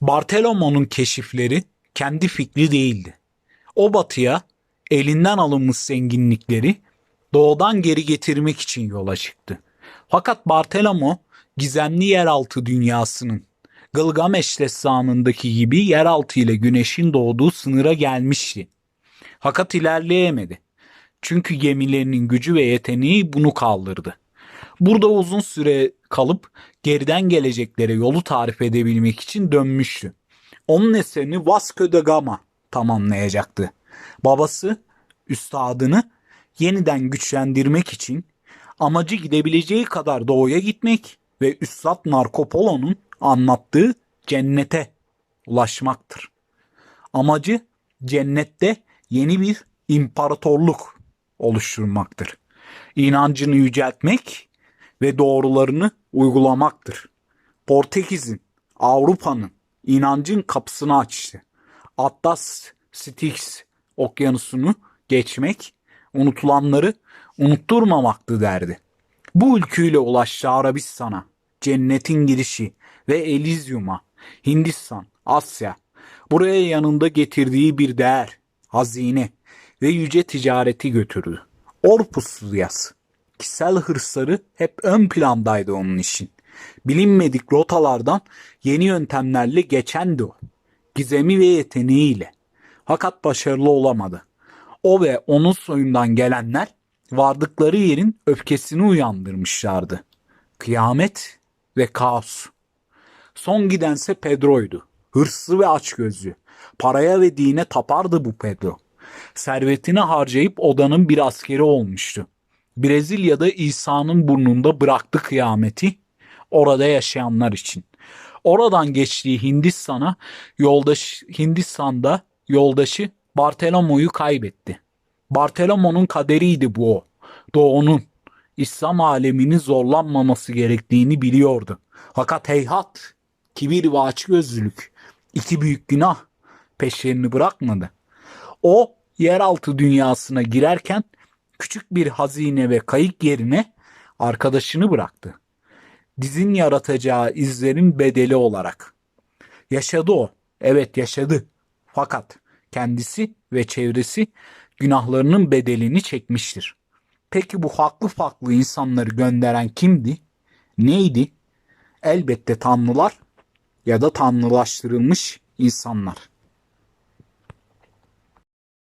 Bartolomo'nun keşifleri kendi fikri değildi. O batıya elinden alınmış zenginlikleri doğudan geri getirmek için yola çıktı. Fakat Bartolomeo gizemli yeraltı dünyasının Gılgameş destanındaki gibi yeraltı ile güneşin doğduğu sınıra gelmişti. Fakat ilerleyemedi. Çünkü gemilerinin gücü ve yeteneği bunu kaldırdı. Burada uzun süre kalıp geriden geleceklere yolu tarif edebilmek için dönmüştü. Onun eserini Vasco da Gama tamamlayacaktı. Babası üstadını yeniden güçlendirmek için amacı gidebileceği kadar doğuya gitmek ve Üstad Marco Polo'nun anlattığı cennete ulaşmaktır. Amacı cennette yeni bir imparatorluk oluşturmaktır. İnancını yüceltmek ve doğrularını uygulamaktır. Portekiz'in, Avrupa'nın inancın kapısını açtı. Atlas Styx okyanusunu geçmek, unutulanları unutturmamaktı derdi. Bu ülküyle ulaştı Arabistan'a, cennetin girişi ve Elizyum'a, Hindistan, Asya. Buraya yanında getirdiği bir değer, hazine ve yüce ticareti götürdü. Orpusluyas. Kişisel hırsları hep ön plandaydı onun için. Bilinmedik rotalardan yeni yöntemlerle geçendi o. Gizemi ve yeteneğiyle. Fakat başarılı olamadı. O ve onun soyundan gelenler vardıkları yerin öfkesini uyandırmışlardı. Kıyamet ve kaos. Son gidense Pedro'ydu. Hırslı ve açgözlü. Paraya ve dine tapardı bu Pedro. Servetini harcayıp odanın bir askeri olmuştu. Brezilya'da İsa'nın burnunda bıraktı kıyameti orada yaşayanlar için. Oradan geçtiği Hindistan'a yoldaş Hindistan'da yoldaşı Bartolomo'yu kaybetti. Bartolomo'nun kaderiydi bu o. Doğu'nun İslam aleminin zorlanmaması gerektiğini biliyordu. Fakat heyhat, kibir ve açgözlülük, iki büyük günah peşlerini bırakmadı. O yeraltı dünyasına girerken küçük bir hazine ve kayık yerine arkadaşını bıraktı. Dizin yaratacağı izlerin bedeli olarak. Yaşadı o. Evet yaşadı. Fakat kendisi ve çevresi günahlarının bedelini çekmiştir. Peki bu haklı farklı insanları gönderen kimdi? Neydi? Elbette tanrılar ya da tanrılaştırılmış insanlar.